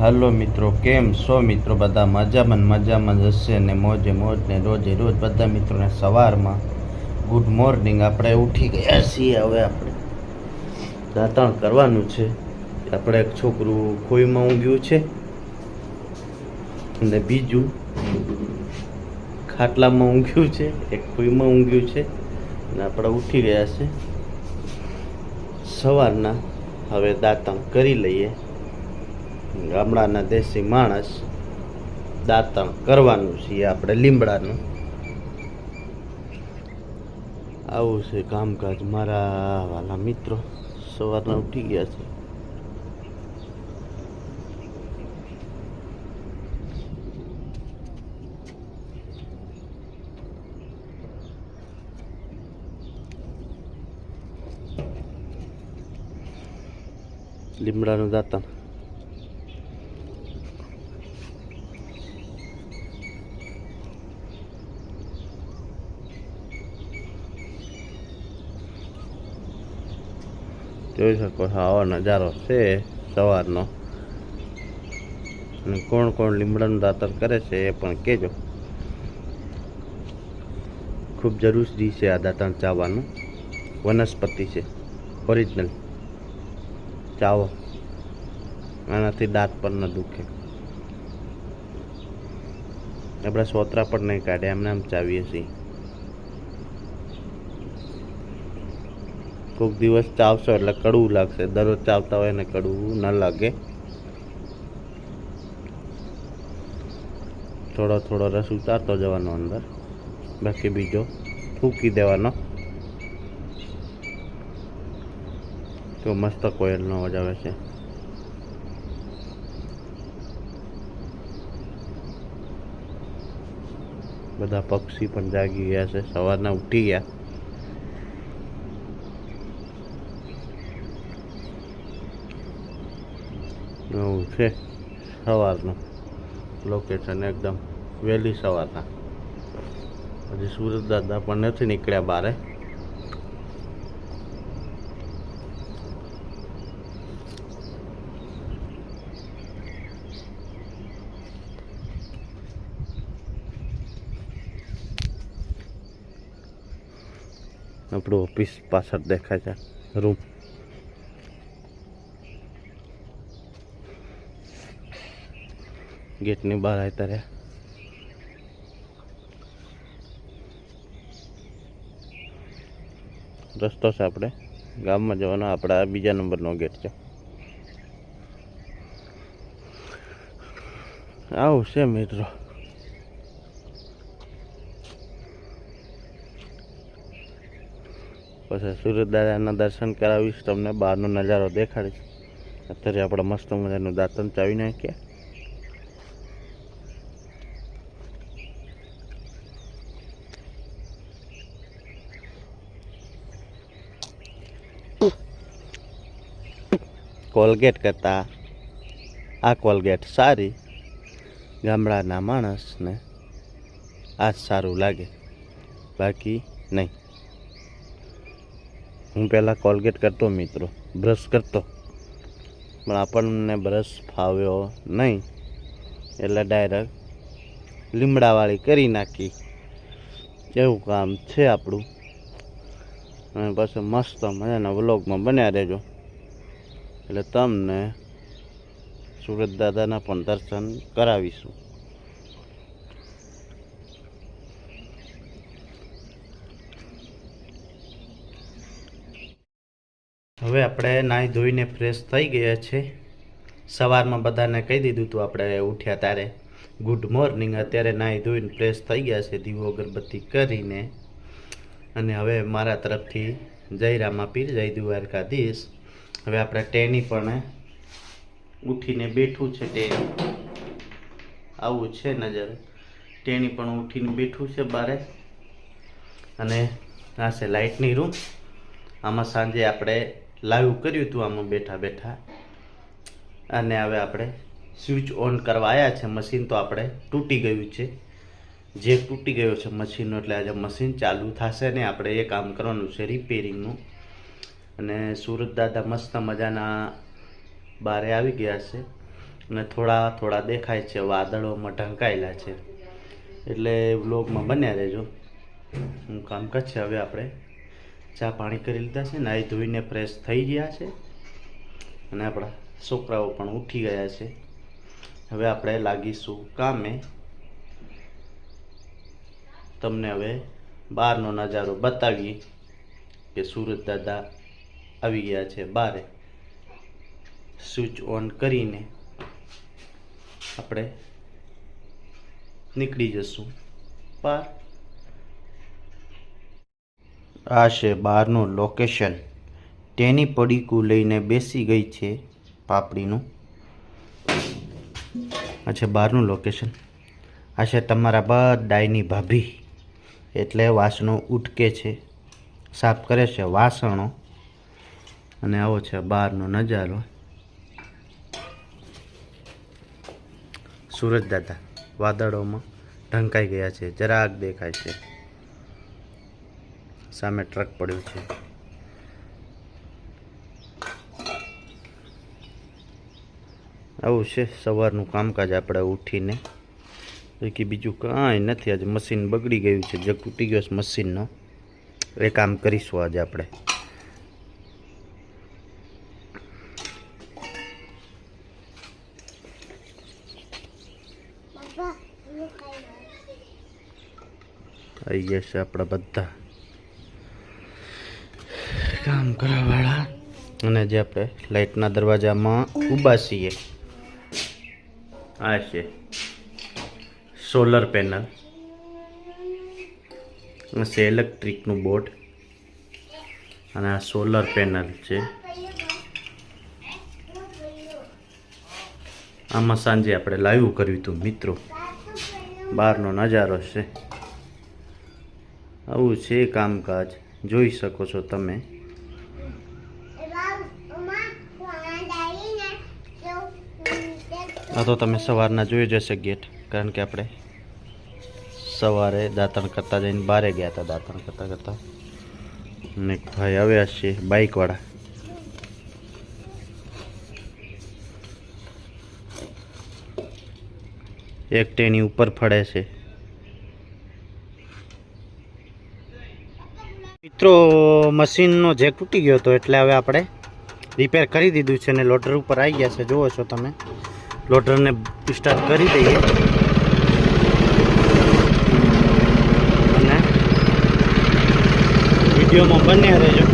હાલો મિત્રો, કેમ છો મિત્રો? બધા મજામાં મજામાં જ હશે ને મોજે મોજ ને રોજે રોજ બધા મિત્રોને સવારમાં ગુડ મોર્નિંગ આપણે ઉઠી ગયા છીએ હવે આપણે. દાંતણ કરવાનું છે. આપણે એક છોકરું ખોઈમાં ઊંઘ્યું છે અને બીજું ખાટલામાં ઊંઘ્યું છે. એક ખોઈમાં ઊંઘ્યું છે અને આપણે ઉઠી ગયા છે. સવારના હવે દાંતણ કરી લઈએ. ગામડાના દેશી માણસ દાંતણ કરવાનું છે આપણે લીમડાનું. આવું છે કામકાજ મારા વાલા મિત્રો. સવારના ઉઠી ગયા છે. લીમડાનું દાંતણ. જોઈ શકો છો, આવો નજારો છે સવારનો. અને કોણ કોણ લીમડાનું દાંતર કરે છે એ પણ કહેજો. ખૂબ જરૂરી છે આ દાંતણ ચાવવાનું. વનસ્પતિ છે, ઓરિજિનલ. ચાવો. આનાથી દાંત પણ ન દુખે. આપણે સોતરા પણ નહીં કાઢે, એમને આમ ચાવીએ છીએ. કોઈક દિવસ ચાવશો એટલે કડવું લાગશે. દરરોજ ચાવતા હોય ને કડવું ન લાગે. થોડો થોડો રસ ઉતારતો જવાનો અંદર. બાકી બીજો ફૂંકી દેવાનો. તો મસ્ત કોયલનો અવાજ આવે છે. બધા પક્ષી પણ જાગી ગયા છે. સવારના ઉઠી ગયા. એવું છે સવારનું. લોકેશન એકદમ વહેલી સવારના. હજી સુરત દાદા પણ નથી નીકળ્યા બારે. આપણું ઓફિસ પાછળ દેખાય છે. રૂમ ગેટની બહાર આવતા રહ્યા. રસ્તો છે આપણે. ગામમાં જવાનો, આપણા આ બીજા નંબરનો ગેટ છે. આવું છે મિત્રો. પછી દાદાના દર્શન કરાવીશ, તમને બહારનો નજારો દેખાડીશ. અત્યારે આપણે મસ્ત મજાનું દાંતન ચાવી નાખ્યા. કોલગેટ કરતાં. આ કોલગેટ સારી ગામડાના માણસને આ સારું લાગે. બાકી નહીં. હું પહેલાં કોલગેટ કરતો મિત્રો, બ્રશ કરતો. પણ આપણને બ્રશ ફાવ્યો નહીં. એટલે ડાયરેક્ટ લીમડાવાળી કરી નાખી. એવું કામ છે આપણું. અને પછી મસ્ત મજાના વ્લોગમાં બન્યા રહેજો. એટલે તમને સુરત દાદાના પણ દર્શન કરાવીશું. હવે આપણે નાહી ધોઈને ફ્રેશ થઈ ગયા છે. સવારમાં બધાને કહી દીધું હતું આપણે ઉઠ્યા ત્યારે ગુડ મોર્નિંગ અત્યારે નાહી ધોઈને ફ્રેશ થઈ ગયા છે દીવો અગરબત્તી કરીને. અને હવે મારા તરફથી જય રામા પીર જય દ્વારકાધીશ. હવે આપણે ટેની પણ ઉઠીને બેઠું છે ટેની આવું છે નજર. ટેની પણ ઉઠીને બેઠું છે બારે. અને આ છે લાઇટની રૂમ. આમાં સાંજે આપણે લાઈવ કર્યું હતું આમાં બેઠા બેઠા. અને હવે આપણે સ્વિચ ઓન કરવા આવ્યા છે. મશીન તો આપણે તૂટી ગયું છે. જે તૂટી ગયો છે મશીનનો, એટલે આજે મશીન ચાલુ થશે ને આપણે એ કામ કરવાનું છે રિપેરિંગનું અને સુરત દાદા મસ્ત મજાના બારે આવી ગયા છે. અને થોડા થોડા દેખાય છે વાદળોમાં ઢંકાયેલા છે. એટલે વ્લોગમાં બન્યા રહેજો. હું કામકાજ છે હવે આપણે. ચા પાણી કરી લીધા છે, નાહી ધોઈને ફ્રેશ થઈ ગયા છે. અને આપણા છોકરાઓ પણ ઉઠી ગયા છે. હવે આપણે લાગીશું કામે. તમને હવે બહારનો નજારો બતાવીએ કે સુરત દાદા આવી ગયા છે. બારે સ્વિચ ઓન કરીને આપણે નીકળી જશું. બાર. આ છે બહારનું લોકેશન તેની પડીકું લઈને બેસી ગઈ છે પાપડીનું. આ છે બહારનું લોકેશન આ છે તમારા બધાની ભાભી. એટલે વાસણો ઉટકે છે. સાફ કરે છે વાસણો. અને આવો છે બહારનો નજારો. સુરજ દાદા, વાદળોમાં ઢંકાઈ ગયા છે, જરાક દેખાય છે. સામે ટ્રક પડ્યું છે. આવું છે સવારનું કામકાજ આપણે ઉઠીને. બાકી બીજું કાંઈ નથી, આજે મશીન બગડી ગયું છે, જગ તૂટી ગયો મશીનનો. એ કામ કરીશું આજે આપણે. આવી ગયા છે આપણા બધા. કામ કરવાવાળા અને જે આપણે લાઇટના દરવાજામાં ઊભા છીએ આ છે સોલર પેનલ છે ઇલેક્ટ્રિકનું બોર્ડ અને આ સોલર પેનલ છે. આમાં સાંજે આપણે લાઈવ કર્યું હતું મિત્રો. બહારનો નજારો છે. આવું છે કામકાજ? જોઈ શકો છો તમે. આ તો તમે સવારના જોઈ જશે ગેટ, કારણ કે આપણે સવારે દાંતણ કરતા જઈને બારે ગયા હતા, દાંતણ કરતા કરતા. અને ભાઈ આવ્યા છે, બાઇકવાળા. એક ટેણી ઉપર ફળે છે. મિત્રો, મશીનનો જેક તૂટી ગયો હતો એટલે હવે આપણે રિપેર કરી દીધું છે અને લોડર ઉપર આવી ગયા છે. જુઓ છો તમે. લોડરને સ્ટાર્ટ કરી દઈએ. અને વિડીયોમાં બંને રહેજો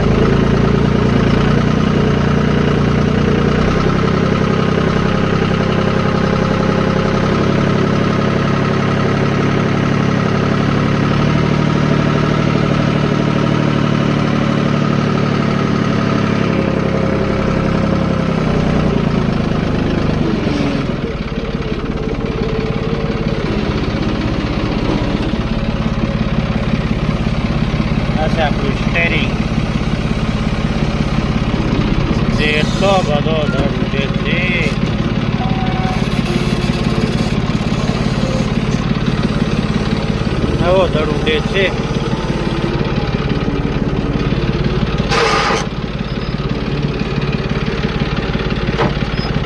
આ છે આપણું સ્ટેરિંગ જે એટલો બધો દર્દ છે નવો દડ ઉડે છે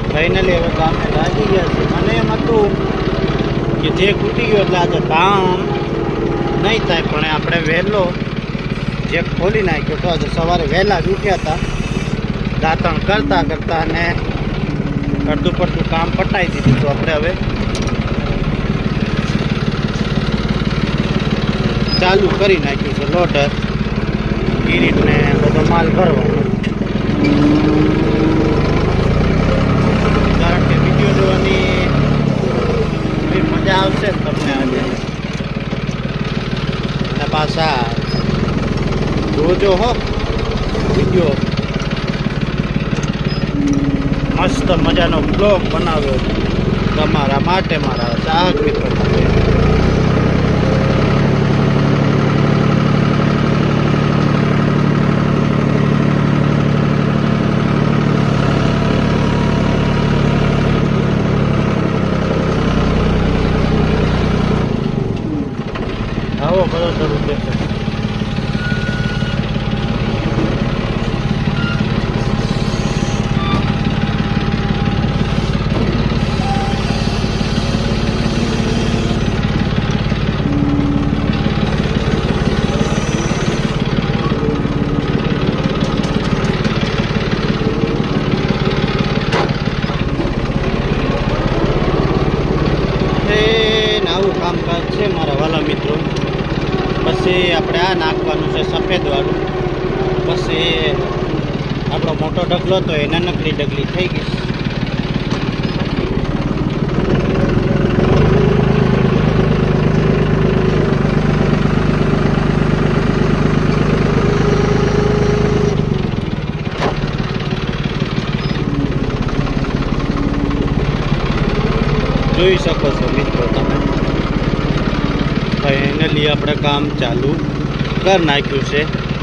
ફાઇનલી હવે ગામે લાગી ગયા છે મને એમ હતું કે જે ખૂટી ગયો એટલે આજે કામ નહીં થાય પણ આપણે વહેલો જે ખોલી નાખ્યો તો આજે સવારે વહેલા જ ઉઠ્યા હતા દાંતણ કરતા કરતા અને અડધું પડતું કામ પટાવી દીધું તો આપણે હવે ચાલુ કરી નાખ્યું છે લોટર કિરીટને બધો માલ ભરવાનો. કારણ કે વીડિયો જોવાની મજા આવશે તમને આજે. અને પાછા જોજો હો વીડિયો મસ્ત મજાનો બ્લોગ બનાવ્યો તમારા માટે મારા ચાહક મિત્રો માટે આવો બધો શરૂ થશે પછી આપણે આ નાખવાનું છે સફેદવાળું પછી આપણો મોટો ડગલો તો એ નાનકડી ડગલી થઈ ગઈ. જોઈ શકો છો મિત્રો તમે. ફાઇનલી આપણે કામ ચાલુ કરી નાખ્યું છે.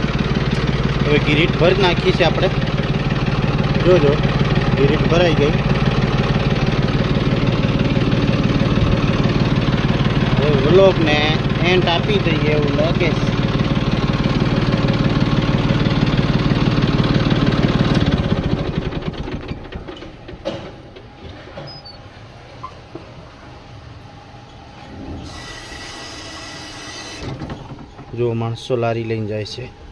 હવે ગિરીટ ભરી નાખી છે આપણે. જોજો, ગિરીટ ભરાઈ ગઈ. વ્લોગને એન્ટ આપી દઈએ એવું લાગે જો માણસો લારી લઈને જાય છે.